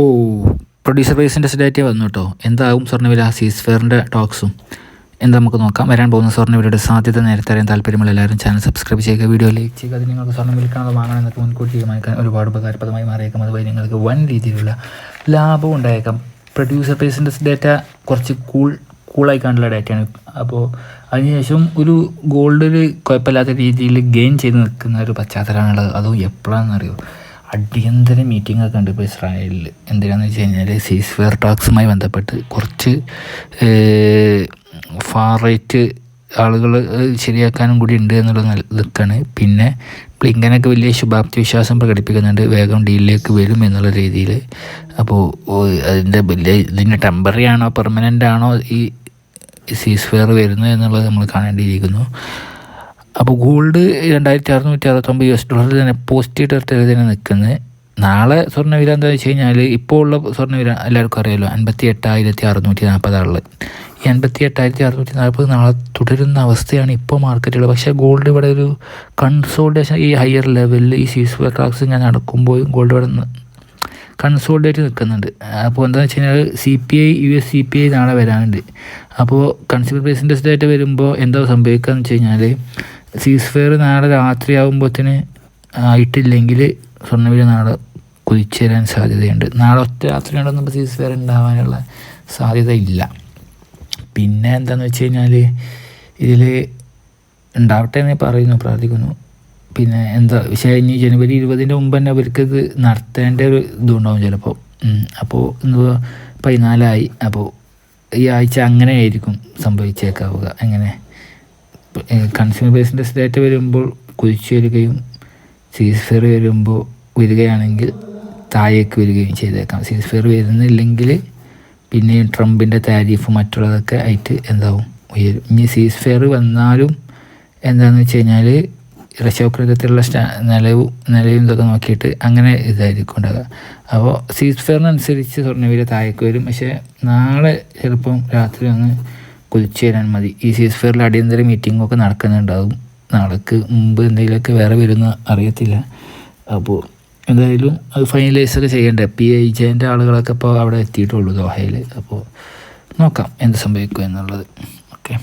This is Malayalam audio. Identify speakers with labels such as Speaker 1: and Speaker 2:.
Speaker 1: ഓ പ്രൊഡ്യൂസർ പ്രൈസിന്റെ ഡേറ്റ് വന്നു കേട്ടോ എന്താകും സ്വർണവില? സീസ്ഫെയറിന്റെ ടോക്സും എന്താ നമുക്ക് നോക്കാം? വരാൻ പോകുന്ന സ്വർണവിലയുടെ സാധ്യത നേരത്തെ അറിയാൻ താല്പര്യമുള്ള എല്ലാവരും ചാനൽ സബ്സ്ക്രൈബ് ചെയ്യുക വീഡിയോ ലൈക്ക് ചെയ്യുക അത് നിങ്ങൾക്ക് സ്വർണം വിൽക്കണത് വാങ്ങണം എന്നൊക്കെ മുൻകൂട്ടി തീരുമാനിക്കാൻ ഒരുപാട് ഉപകാരപ്രദമായി മാറിയേക്കാം. അതുവഴി നിങ്ങൾക്ക് വൻ രീതിയിലുള്ള ലാഭം ഉണ്ടായേക്കാം. പ്രൊഡ്യൂസർ പ്രൈസിന്റെ ഡേറ്റ കുറച്ച് കൂൾ കൂളായി കണ്ടുള്ള ഡേറ്റയാണ് അപ്പോൾ അതിനുശേഷം ഒരു ഗോൾഡിൽ കുഴപ്പമില്ലാത്ത രീതിയിൽ ഗെയിൻ ചെയ്ത് നിൽക്കുന്ന ഒരു പശ്ചാത്തലമാണുള്ളത്. അതും എപ്പോഴാണെന്നറിയോ അടിയന്തര മീറ്റിംഗ് ഒക്കെ ഉണ്ട് ഇപ്പോൾ ഇസ്രായേലിൽ എന്തിനാണെന്ന് വെച്ച് കഴിഞ്ഞാൽ സീസ് ഫെയർ ടാക്സുമായി ബന്ധപ്പെട്ട് കുറച്ച് ഫാർ റൈറ്റ് ആളുകൾ ശരിയാക്കാനും കൂടി ഉണ്ട് എന്നുള്ളത് നിൽക്കുകയാണ് പിന്നെ ബ്ലിങ്കനൊക്കെ വലിയ ശുഭാപ്തി വിശ്വാസം പ്രകടിപ്പിക്കുന്നുണ്ട്. വേഗം ഡീലിലേക്ക് വരും എന്നുള്ള രീതിയിൽ അപ്പോൾ അതിന്റെ വലിയ ഇതിന്റെ ടെമ്പററി ആണോ പെർമനന്റ് ആണോ ഈ സീസ് ഫെയർ വരുന്നത് എന്നുള്ളത് നമ്മൾ കാണേണ്ടിയിരിക്കുന്നു. അപ്പോൾ ഗോൾഡ് രണ്ടായിരത്തി അറുന്നൂറ്റി അറുപത്തൊമ്പത് യു എസ് ഡോളറിൽ തന്നെ പോസിറ്റീവ് ടെറിട്ടറി തന്നെ നിൽക്കുന്നത്. നാളെ സ്വർണവില എന്താ വെച്ച് കഴിഞ്ഞാൽ ഇപ്പോൾ ഉള്ള സ്വർണവില എല്ലാവർക്കും അറിയാമല്ലോ അൻപത്തി എട്ടായിരത്തി അറുന്നൂറ്റി നാൽപ്പതാണുള്ളത് ഈ അൻപത്തി എട്ടായിരത്തി അറുന്നൂറ്റി നാൽപ്പത് നാളെ തുടരുന്ന അവസ്ഥയാണ് ഇപ്പോൾ മാർക്കറ്റുകൾ പക്ഷേ ഗോൾഡ് ഇവിടെ ഒരു കൺസോൾട്ടേഷൻ ഈ ഹയർ ലെവലിൽ ഈ സീസ് ക്ലാസ് ഞാൻ നടക്കുമ്പോൾ ഗോൾഡ് ഇവിടെ കൺസോൾഡേറ്റ് നിൽക്കുന്നുണ്ട്. അപ്പോൾ എന്താണെന്ന് വെച്ച് കഴിഞ്ഞാൽ C P I U S C P I നാളെ വരാനുണ്ട്. അപ്പോൾ കൺസ്യൂമർ പ്രൈസിന്റെ ഡേറ്റ് വരുമ്പോൾ എന്താ സംഭവിക്കുക എന്ന് വെച്ച് കഴിഞ്ഞാൽ സീസ് ഫെയർ നാളെ രാത്രിയാകുമ്പോഴത്തേന് ആയിട്ടില്ലെങ്കിൽ സ്വർണവില നാളെ കുതിച്ചു തരാൻ സാധ്യതയുണ്ട്. നാളെ ഒറ്റ രാത്രി കൊണ്ടൊന്നും സീസ് ഫെയർ ഉണ്ടാവാനുള്ള സാധ്യത ഇല്ല പിന്നെ എന്താണെന്ന് വെച്ച് കഴിഞ്ഞാൽ ഇതിൽ ഉണ്ടാവട്ടെ എന്ന് പറയുന്നു പ്രാർത്ഥിക്കുന്നു. പിന്നെ എന്താ പക്ഷേ ഇനി ജനുവരി ഇരുപതിന്റെ മുമ്പ് തന്നെ ഇത് നടത്തേണ്ട ഒരു ഇതുണ്ടാവും ചിലപ്പോൾ അപ്പോൾ എന്തുവാ പതിനാലായി അപ്പോൾ ഈ ആഴ്ച അങ്ങനെ ആയിരിക്കും സംഭവിച്ചേക്കാവുക. എങ്ങനെ? കൺസ്യൂമർ ബേസിന്റെ ഡേറ്റ വരുമ്പോൾ കുതിച്ചു വരികയും സീസ് ഫെയർ വരുമ്പോൾ വരികയാണെങ്കിൽ താഴേക്ക് വരികയും ചെയ്തേക്കാം. സീസ് ഫെയർ വരുന്നില്ലെങ്കിൽ പിന്നെയും ട്രംപിന്റെ താരിഫ് മറ്റുള്ളതൊക്കെ ആയിട്ട് എന്താവും? ഉയരും. ഇനി സീസ് ഫെയർ വന്നാലും എന്താണെന്ന് വെച്ച് കഴിഞ്ഞാൽ റഷ്യോക്രതത്തിലുള്ള സ്റ്റാ നിലവും നിലയും ഇതൊക്കെ നോക്കിയിട്ട് അങ്ങനെ ഇതായിരിക്കും ഉണ്ടാകുക അപ്പോൾ സീസ് ഫെയറിനനുസരിച്ച് സ്വർണവില താഴേക്ക് വരും. പക്ഷേ നാളെ ചിലപ്പം രാത്രി ഒന്ന് കുതിച്ചു വരാൻ മതി. ഈ സീസ് ഫെയറിൽ അടിയന്തര മീറ്റിങ്ങൊക്കെ നടക്കുന്നുണ്ടാവും നാളേക്ക് മുമ്പ് എന്തെങ്കിലുമൊക്കെ വേറെ വരുന്ന അറിയത്തില്ല. അപ്പോൾ എന്തായാലും അത് ഫൈനലൈസ് ഒക്കെ ചെയ്യണ്ടേ? പി ഐ ജെന്റെ ആളുകളൊക്കെ ഇപ്പോൾ അവിടെ എത്തിയിട്ടുള്ളൂ ദോഹയിൽ. അപ്പോൾ നോക്കാം എന്ത് സംഭവിക്കും എന്നുള്ളത്. ഓക്കെ